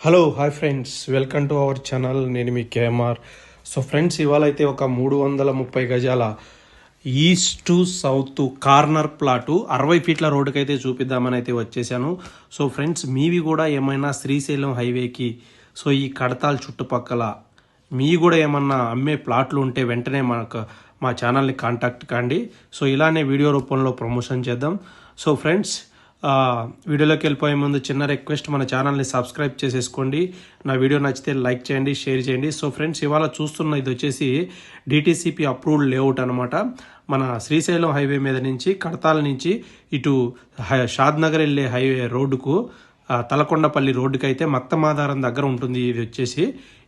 Hello hi friends welcome to our channel నేను మీ KMR so friends ఇవాళ అయితే ఒక మూడు వందల ముప్పై గజాల east to south corner plot అరవై ఫీట్ల రోడ్డుకి అయితే చూపిద్దామని అయితే వచ్చేసాను సో ఫ్రెండ్స్ మీవి కూడా ఏమైనా శ్రీశైలం హైవేకి సో ఈ కడతాల్ చుట్టుపక్కల మీ కూడా ఏమన్నా అమ్మే ప్లాట్లు ఉంటే వెంటనే మనకు మా ఛానల్ని కాంటాక్ట్ కాండి. సో ఇలానే వీడియో రూపంలో ప్రమోషన్ చేద్దాం. సో ఫ్రెండ్స్ వీడియోలోకి వెళ్ళిపోయే ముందు చిన్న రిక్వెస్ట్ మన ఛానల్ని సబ్స్క్రైబ్ చేసేసుకోండి. నా వీడియో నచ్చితే లైక్ చేయండి షేర్ చేయండి. సో ఫ్రెండ్స్ ఇవాళ చూస్తున్న ఇది వచ్చేసి డిటీసీపీ అప్రూవ్డ్ లేఅవుట్ అనమాట మన శ్రీశైలం హైవే మీద నుంచి కడతాల నుంచి ఇటు హై- షాద్ నగర్ వెళ్ళే హైవే రోడ్డుకు తలకొండపల్లి రోడ్డుకి అయితే మత్తమాధారం దగ్గర ఉంటుంది. ఇది వచ్చేసి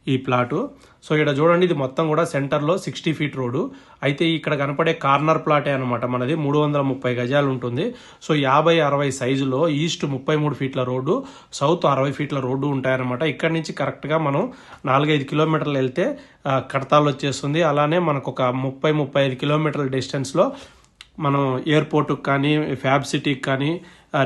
ఈ ప్లాటు. సో ఇక్కడ చూడండి ఇది మొత్తం కూడా సెంటర్లో సిక్స్టీ ఫీట్ రోడ్డు. అయితే ఇక్కడ కనపడే కార్నర్ ప్లాటే అనమాట మనది. మూడు వందల ముప్పై గజాలు ఉంటుంది. సో యాభై అరవై సైజులో ఈస్ట్ ముప్పై మూడు ఫీట్ల రోడ్డు సౌత్ అరవై ఫీట్ల రోడ్డు ఉంటాయన్నమాట. ఇక్కడ నుంచి కరెక్ట్గా మనం నాలుగైదు కిలోమీటర్లు వెళ్తే కడతాలు వచ్చేస్తుంది. అలానే మనకు ఒక ముప్పై ముప్పై ఐదు కిలోమీటర్ల డిస్టెన్స్లో మనం ఎయిర్పోర్ట్కి కానీ ఫ్యాబ్ సిటీకి కానీ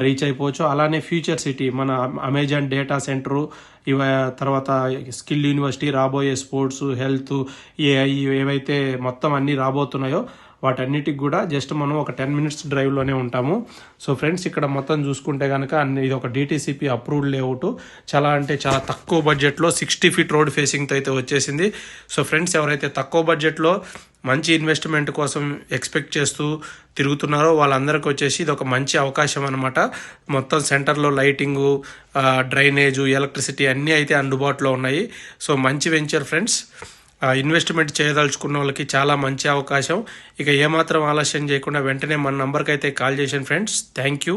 రీచ్ అయిపోవచ్చు. అలానే ఫ్యూచర్ సిటీ మన అమెజాన్ డేటా సెంటరు ఇవ తర్వాత స్కిల్ యూనివర్సిటీ రాబోయే స్పోర్ట్స్ హెల్త్ ఏఐ ఏవైతే మొత్తం అన్నీ రాబోతున్నాయో వాటన్నిటికి కూడా జస్ట్ మనం ఒక టెన్ మినిట్స్ డ్రైవ్లోనే ఉంటాము. సో ఫ్రెండ్స్ ఇక్కడ మొత్తం చూసుకుంటే కనుక అన్ని ఇది ఒక డిటీసీపీ అప్రూవ్డ్ లేఅవుట్ చాలా అంటే చాలా తక్కువ బడ్జెట్లో సిక్స్టీ ఫీట్ రోడ్ ఫేసింగ్తో అయితే వచ్చేసింది. సో ఫ్రెండ్స్ ఎవరైతే తక్కువ బడ్జెట్లో మంచి ఇన్వెస్ట్మెంట్ కోసం ఎక్స్పెక్ట్ చేస్తూ తిరుగుతున్నారో వాళ్ళందరికీ వచ్చేసి ఇది ఒక మంచి అవకాశం అనమాట మొత్తం సెంటర్లో లైటింగు డ్రైనేజు ఎలక్ట్రిసిటీ అన్నీ అయితే అందుబాటులో ఉన్నాయి. సో మంచి వెంచర్ ఫ్రెండ్స్ ఇన్వెస్ట్మెంట్ చేయదలుచుకున్న వాళ్ళకి చాలా మంచి అవకాశం. ఇక ఏమాత్రం ఆలస్యం చేయకుండా వెంటనే మన నంబర్కి అయితే కాల్ చేసాను ఫ్రెండ్స్ థ్యాంక్ యూ